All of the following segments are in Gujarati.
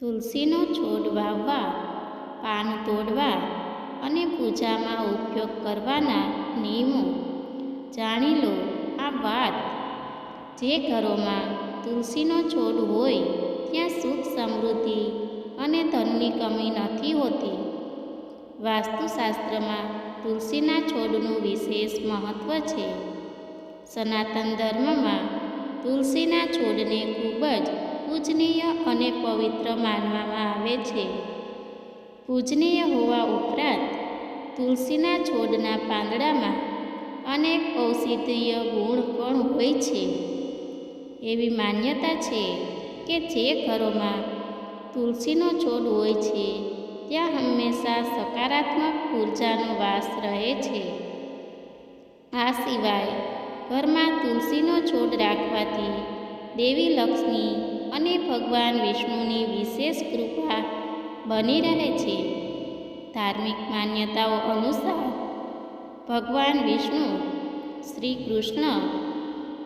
તુલસીનો છોડ વાવવા, પાન તોડવા અને પૂજામાં ઉપયોગ કરવાના નિયમો જાણી લો. આ વાત, જે ઘરોમાં તુલસીનો છોડ હોય, ત્યાં સુખ સમૃદ્ધિ અને ધનની કમી નથી હોતી. વાસ્તુશાસ્ત્રમાં તુલસીના છોડનું વિશેષ મહત્ત્વ છે. સનાતન ધર્મમાં તુલસીના છોડને ખૂબ જ પૂજનીય અને પવિત્ર માનવામાં આવે છે. પૂજનીય હોવા ઉપરાંત, તુલસીના છોડના પાંદડામાં અનેક ઔષધીય ગુણ પણ હોય છે. એવી માન્યતા છે કે જે ઘરોમાં તુલસીનો છોડ હોય છે, ત્યાં હંમેશા સકારાત્મક ઉર્જાનો વાસ રહે છે. આ સિવાય, ઘરમાં તુલસીનો છોડ રાખવાથી દેવી લક્ષ્મી અને ભગવાન વિષ્ણુની વિશેષ કૃપા બની રહે છે. ધાર્મિક માન્યતાઓ અનુસાર ભગવાન વિષ્ણુ, શ્રી કૃષ્ણ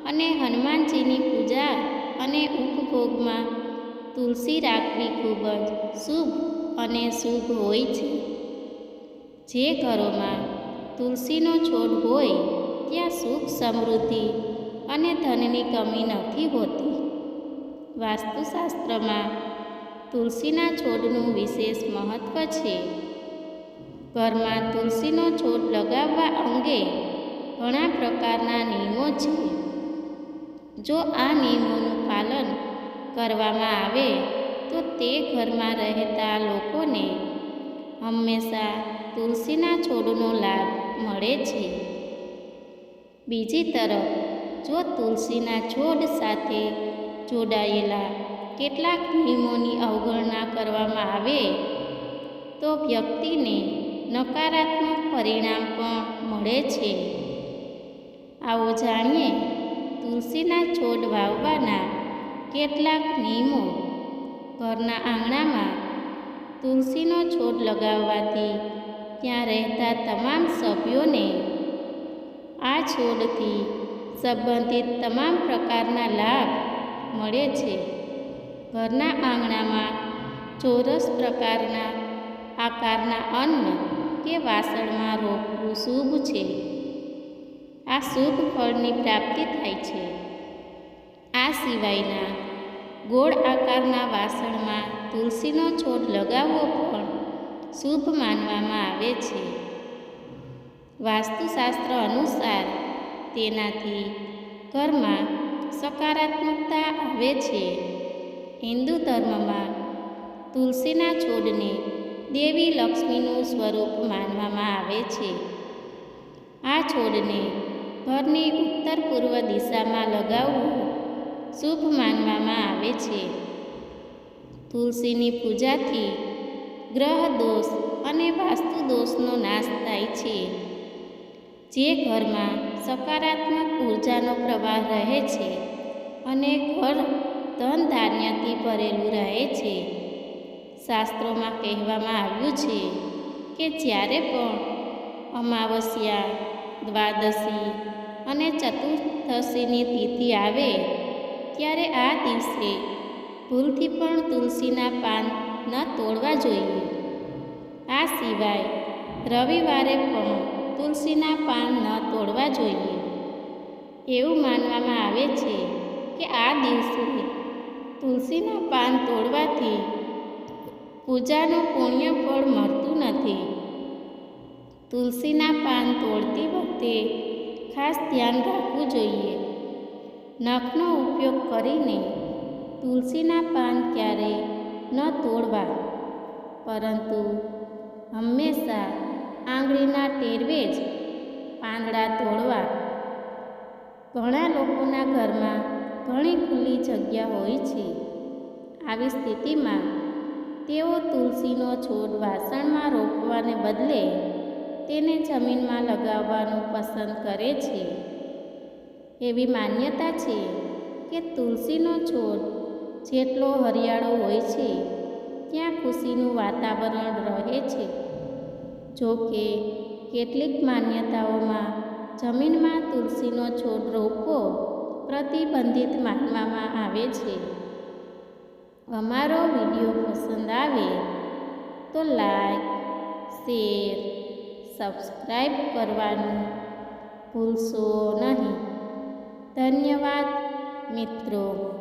અને હનુમાનજીની પૂજા અને ઉપભોગમાં તુલસી રાખવી ખૂબ જ શુભ અને શુભ હોય છે. જે ઘરોમાં તુલસીનો છોડ હોય, ત્યાં સુખ સમૃદ્ધિ અને ધનની કમી નથી હોતી. વાસ્તુશાસ્ત્રમાં તુલસીના છોડનું વિશેષ મહત્ત્વ છે. ઘરમાં તુલસીનો છોડ લગાવવા અંગે ઘણા પ્રકારના નિયમો છે. જો આ નિયમોનું પાલન કરવામાં આવે, તો તે ઘરમાં રહેતા લોકોને હંમેશા તુલસીના છોડનો લાભ મળે છે. બીજી તરફ, જો તુલસીના છોડ સાથે જોડાયેલા કેટલાક નિયમોની અવગણના કરવામાં આવે, તો વ્યક્તિને નકારાત્મક પરિણામ પણ મળે છે. આવો જાણીએ તુલસીના છોડ વાવવાના કેટલાક નિયમો. ઘરના આંગણામાં તુલસીનો છોડ લગાવવાથી ત્યાં રહેતા તમામ સભ્યોને આ છોડથી સંબંધિત તમામ પ્રકારના લાભ મળે છે. ઘરના આંગણામાં ચોરસ પ્રકારના આકારના અન્ન કે વાસણમાં રોપવું શુભ છે. આ શુભ ફળની પ્રાપ્તિ થાય છે. આ સિવાયના ગોળ આકારના વાસણમાં તુલસીનો છોડ લગાવવો પણ શુભ માનવામાં આવે છે. વાસ્તુશાસ્ત્ર અનુસાર તેનાથી ઘરમાં સકારાત્મકતા આવે છે. હિન્દુ ધર્મમાં તુલસીના છોડને દેવી લક્ષ્મીનું સ્વરૂપ માનવામાં આવે છે. આ છોડને ઘરની ઉત્તર પૂર્વ દિશામાં લગાવવું શુભ માનવામાં આવે છે. તુલસીની પૂજાથી ગ્રહ દોષ અને વાસ્તુ દોષનો નાશ થાય છે. જે ઘરમાં સકારાત્મક ઉર્જાનો પ્રવાહ રહે છે અને ઘર ધન ધાન્યથી ભરેલું રહે છે. શાસ્ત્રોમાં કહેવામાં આવ્યું છે કે જ્યારે પણ અમાવસ્યા, દ્વાદશી અને ચતુર્દશીની તિથિ આવે, ત્યારે આ દિવસે ભૂલથી પણ તુલસીના પાન ન તોડવા જોઈએ. આ સિવાય રવિવારે પણ તુલસીના પાન ન તોડવા જોઈએ. એવું માનવામાં આવે છે કે આ દિવસે તુલસીના પાન તોડવાથી પૂજાનું પુણ્ય ફળ મળતું નથી. તુલસીના પાન તોડતી વખતે ખાસ ધ્યાન રાખવું જોઈએ. નખનો ઉપયોગ કરીને તુલસીના પાન ક્યારેય ન તોડવા. પરંતુ આંગળીના ટેરવે જ પાંદડા તોડવા. ઘણા લોકોના ઘરમાં ઘણી ખુલ્લી જગ્યા હોય છે. આવી સ્થિતિમાં તેઓ તુલસીનો છોડ વાસણમાં રોપવાને બદલે તેને જમીનમાં લગાવવાનું પસંદ કરે છે. એવી માન્યતા છે કે તુલસીનો છોડ જેટલો હરિયાળો હોય છે, ત્યાં ખુશીનું વાતાવરણ રહે છે. જો કે કેટલીક માન્યતાઓમાં જમીનમાં તુલસીનો છોડ રોપવો પ્રતિબંધિત માનવામાં આવે છે. અમારો વીડિયો પસંદ આવે તો લાઈક, શેર, સબસ્ક્રાઈબ કરવાનું ભૂલશો નહીં. ધન્યવાદ મિત્રો.